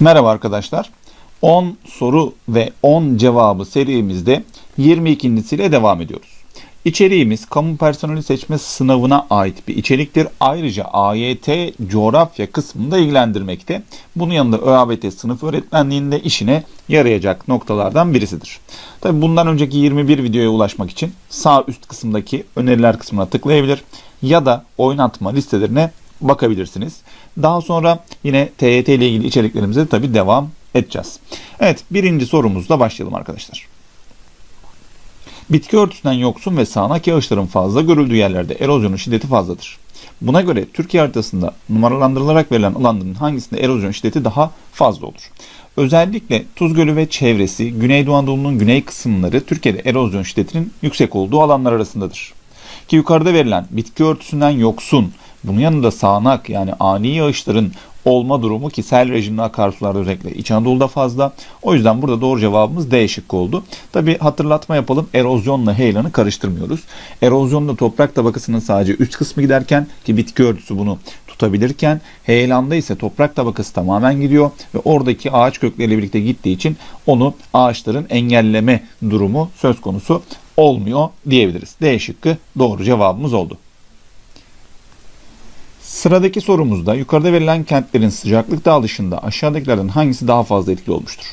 Merhaba arkadaşlar. 10 soru ve 10 cevabı serimizde 22.siyle devam ediyoruz. İçeriğimiz kamu personeli seçme sınavına ait bir içeriktir. Ayrıca AYT coğrafya kısmında ilgilendirmekte. Bunun yanında ÖABT sınıf öğretmenliğinde işine yarayacak noktalardan birisidir. Tabi bundan önceki 21 videoya ulaşmak için sağ üst kısımdaki öneriler kısmına tıklayabilir ya da oynatma listelerine bakabilirsiniz. Daha sonra yine TYT ile ilgili içeriklerimize tabi devam edeceğiz. Evet birinci sorumuzla başlayalım arkadaşlar. Bitki örtüsünden yoksun ve sağanak yağışların fazla görüldüğü yerlerde erozyonun şiddeti fazladır. Buna göre Türkiye haritasında numaralandırılarak verilen alanların hangisinde erozyon şiddeti daha fazla olur? Özellikle Tuz Gölü ve çevresi, Güneydoğu Anadolu'nun güney kısımları Türkiye'de erozyon şiddetinin yüksek olduğu alanlar arasındadır. Ki yukarıda verilen bitki örtüsünden yoksun, bunun yanında sağanak yani ani yağışların olma durumu ki sel rejimli akarsularda özellikle İç Anadolu'da fazla. O yüzden burada doğru cevabımız D şıkkı oldu. Tabi hatırlatma yapalım erozyonla heyelanı karıştırmıyoruz. Erozyonda toprak tabakasının sadece üst kısmı giderken ki bitki örtüsü bunu tutabilirken heyelanda ise toprak tabakası tamamen gidiyor ve oradaki ağaç kökleriyle birlikte gittiği için onu ağaçların engelleme durumu söz konusu olmuyor diyebiliriz. D şıkkı doğru cevabımız oldu. Sıradaki sorumuzda yukarıda verilen kentlerin sıcaklık dağılışında aşağıdakilerden hangisi daha fazla etkili olmuştur?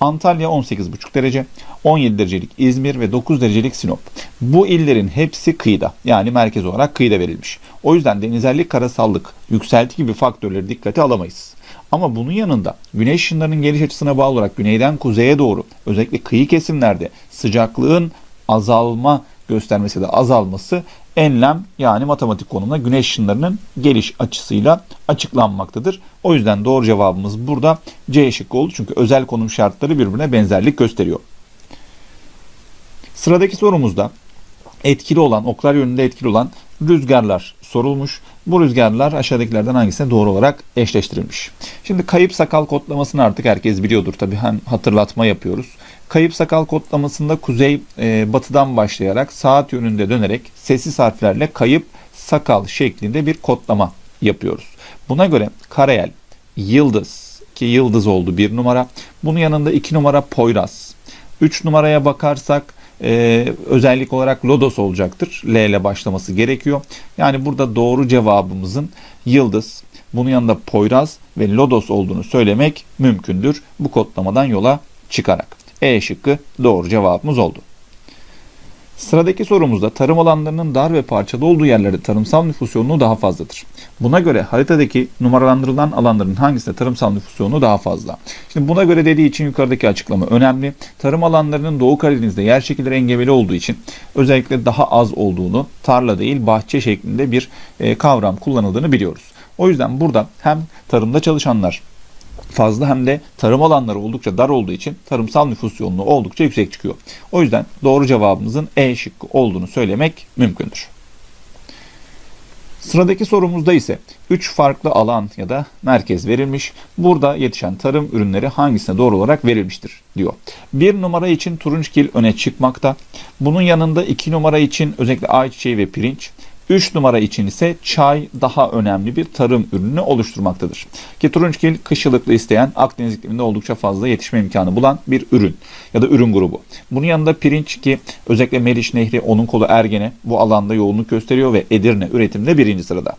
Antalya 18,5 derece, 17 derecelik İzmir ve 9 derecelik Sinop. Bu illerin hepsi kıyıda yani merkez olarak kıyıda verilmiş. O yüzden denizellik, karasallık, yükselti gibi faktörleri dikkate alamayız. Ama bunun yanında güneş ışınlarının geliş açısına bağlı olarak güneyden kuzeye doğru özellikle kıyı kesimlerde sıcaklığın azalma göstermesi de azalması enlem yani matematik konumunda güneş ışınlarının geliş açısıyla açıklanmaktadır. O yüzden doğru cevabımız burada C şıkkı oldu. Çünkü özel konum şartları birbirine benzerlik gösteriyor. Sıradaki sorumuzda etkili olan, oklar yönünde etkili olan rüzgarlar sorulmuş. Bu rüzgarlar aşağıdakilerden hangisine doğru olarak eşleştirilmiş. Şimdi kayıp sakal kodlamasını artık herkes biliyordur. Tabi hem hatırlatma yapıyoruz. Kayıp sakal kodlamasında kuzey e, batıdan başlayarak saat yönünde dönerek sessiz harflerle kayıp sakal şeklinde bir kodlama yapıyoruz. Buna göre Karayel, Yıldız ki Yıldız oldu bir numara. Bunun yanında iki numara Poyraz. Üç numaraya bakarsak e, özellik olarak Lodos olacaktır. L ile başlaması gerekiyor. Yani burada doğru cevabımızın Yıldız, bunun yanında Poyraz ve Lodos olduğunu söylemek mümkündür. Bu kodlamadan yola çıkarak. E şıkkı doğru cevabımız oldu. Sıradaki sorumuzda tarım alanlarının dar ve parçalı olduğu yerlerde tarımsal nüfus yoğunluğu daha fazladır. Buna göre haritadaki numaralandırılan alanların hangisinde tarımsal nüfus yoğunluğu daha fazla? Şimdi buna göre dediği için yukarıdaki açıklama önemli. Tarım alanlarının Doğu Karadeniz'de yer şekilleri engebeli olduğu için özellikle daha az olduğunu tarla değil bahçe şeklinde bir e, kavram kullanıldığını biliyoruz. O yüzden burada hem tarımda çalışanlar fazla hem de tarım alanları oldukça dar olduğu için tarımsal nüfus yoğunluğu oldukça yüksek çıkıyor. O yüzden doğru cevabımızın E şıkkı olduğunu söylemek mümkündür. Sıradaki sorumuzda ise 3 farklı alan ya da merkez verilmiş. Burada yetişen tarım ürünleri hangisine doğru olarak verilmiştir diyor. 1 numara için turunçgil öne çıkmakta. Bunun yanında 2 numara için özellikle ayçiçeği ve pirinç, 3 numara için ise çay daha önemli bir tarım ürünü oluşturmaktadır. Ki turunçgil kışılıklı isteyen Akdeniz ikliminde oldukça fazla yetişme imkanı bulan bir ürün ya da ürün grubu. Bunun yanında pirinç ki özellikle Meriç Nehri, onun kolu Ergene bu alanda yoğunluk gösteriyor ve Edirne üretimde birinci sırada.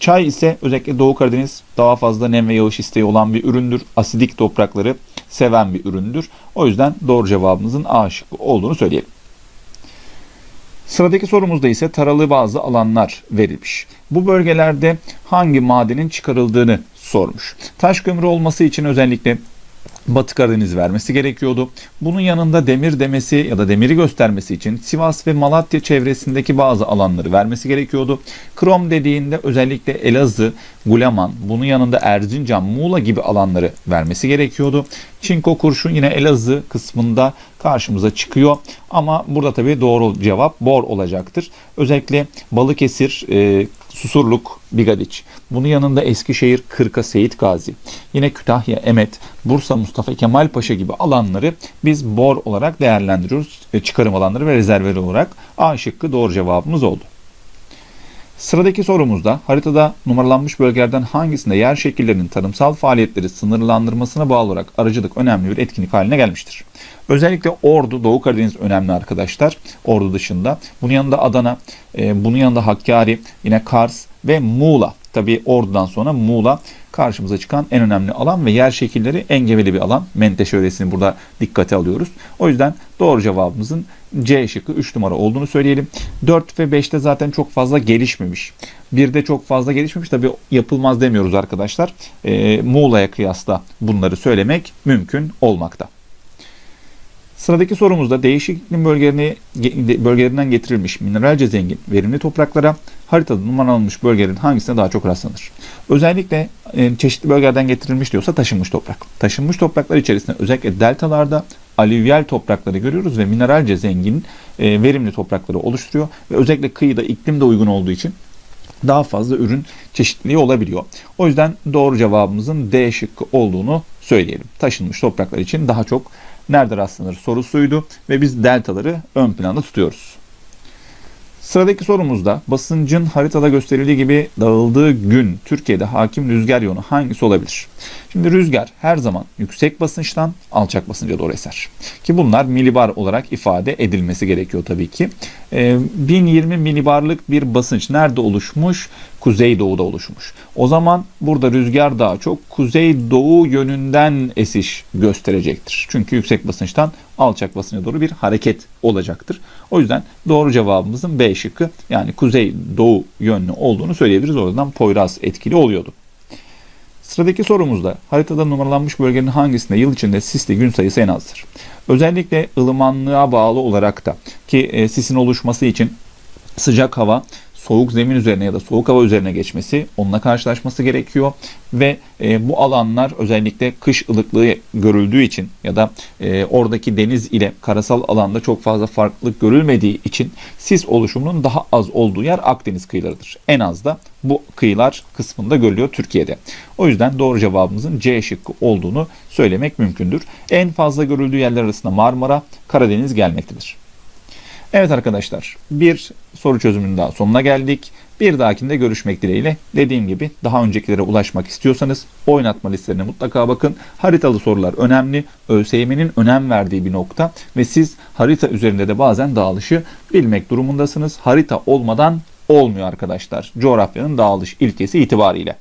Çay ise özellikle Doğu Karadeniz daha fazla nem ve yağış isteği olan bir üründür. Asidik toprakları seven bir üründür. O yüzden doğru cevabımızın A şıkkı olduğunu söyleyelim. Sıradaki sorumuzda ise taralı bazı alanlar verilmiş. Bu bölgelerde hangi madenin çıkarıldığını sormuş. Taş kömürü olması için özellikle Batı Karadeniz vermesi gerekiyordu. Bunun yanında demir demesi ya da demiri göstermesi için Sivas ve Malatya çevresindeki bazı alanları vermesi gerekiyordu. Krom dediğinde özellikle Elazığ, Gulaman, bunun yanında Erzincan, Muğla gibi alanları vermesi gerekiyordu. Çinko kurşun yine Elazığ kısmında karşımıza çıkıyor. Ama burada tabii doğru cevap bor olacaktır. Özellikle Balıkesir, e, Susurluk, Bigadiç. Bunun yanında Eskişehir, Kırka, Seyit Gazi. Yine Kütahya, Emet, Bursa, Mustafa Kemal Paşa gibi alanları biz bor olarak değerlendiriyoruz. E, çıkarım alanları ve rezervleri olarak A şıkkı doğru cevabımız oldu. Sıradaki sorumuzda haritada numaralanmış bölgelerden hangisinde yer şekillerinin tarımsal faaliyetleri sınırlandırmasına bağlı olarak arıcılık önemli bir etkinlik haline gelmiştir. Özellikle Ordu, Doğu Karadeniz önemli arkadaşlar. Ordu dışında. Bunun yanında Adana, e, bunun yanında Hakkari, yine Kars ve Muğla. Tabii Ordu'dan sonra Muğla karşımıza çıkan en önemli alan ve yer şekilleri engebeli bir alan. Menteşe öğresini burada dikkate alıyoruz. O yüzden doğru cevabımızın C şıkkı 3 numara olduğunu söyleyelim. 4 ve 5'te zaten çok fazla gelişmemiş. 1'de çok fazla gelişmemiş. Tabii yapılmaz demiyoruz arkadaşlar. Ee, Muğla'ya kıyasla bunları söylemek mümkün olmakta. Sıradaki sorumuzda değişik iklim bölgelerinden getirilmiş mineralce zengin verimli topraklara haritada numaralanmış bölgelerin hangisine daha çok rastlanır? Özellikle e, çeşitli bölgelerden getirilmiş diyorsa taşınmış toprak. Taşınmış topraklar içerisinde özellikle deltalarda alüvyal toprakları görüyoruz ve mineralce zengin e, verimli toprakları oluşturuyor ve özellikle kıyıda iklim de uygun olduğu için daha fazla ürün çeşitliliği olabiliyor. O yüzden doğru cevabımızın D şıkkı olduğunu söyleyelim. Taşınmış topraklar için daha çok nerede rastlanır sorusuydu ve biz deltaları ön planda tutuyoruz. Sıradaki sorumuzda basıncın haritada gösterildiği gibi dağıldığı gün Türkiye'de hakim rüzgar yönü hangisi olabilir? Şimdi rüzgar her zaman yüksek basınçtan alçak basınca doğru eser. Ki bunlar milibar olarak ifade edilmesi gerekiyor tabii ki. Ee, 1020 milibarlık bir basınç nerede oluşmuş? Kuzeydoğu'da oluşmuş. O zaman burada rüzgar daha çok kuzeydoğu yönünden esiş gösterecektir. Çünkü yüksek basınçtan alçak basınca doğru bir hareket olacaktır. O yüzden doğru cevabımızın B şıkkı yani kuzeydoğu yönlü olduğunu söyleyebiliriz. O yüzden Poyraz etkili oluyordu. Sıradaki sorumuzda haritada numaralanmış bölgenin hangisinde yıl içinde sisli gün sayısı en azdır? Özellikle ılımanlığa bağlı olarak da ki e, sisin oluşması için sıcak hava soğuk zemin üzerine ya da soğuk hava üzerine geçmesi, onunla karşılaşması gerekiyor ve e, bu alanlar özellikle kış ılıklığı görüldüğü için ya da e, oradaki deniz ile karasal alanda çok fazla farklılık görülmediği için sis oluşumunun daha az olduğu yer Akdeniz kıyılarıdır. En az da bu kıyılar kısmında görülüyor Türkiye'de. O yüzden doğru cevabımızın C şıkkı olduğunu söylemek mümkündür. En fazla görüldüğü yerler arasında Marmara, Karadeniz gelmektedir. Evet arkadaşlar bir soru çözümünün daha sonuna geldik. Bir dahakinde görüşmek dileğiyle. Dediğim gibi daha öncekilere ulaşmak istiyorsanız oynatma listelerine mutlaka bakın. Haritalı sorular önemli. ÖSYM'nin önem verdiği bir nokta ve siz harita üzerinde de bazen dağılışı bilmek durumundasınız. Harita olmadan olmuyor arkadaşlar. Coğrafyanın dağılış ilkesi itibariyle.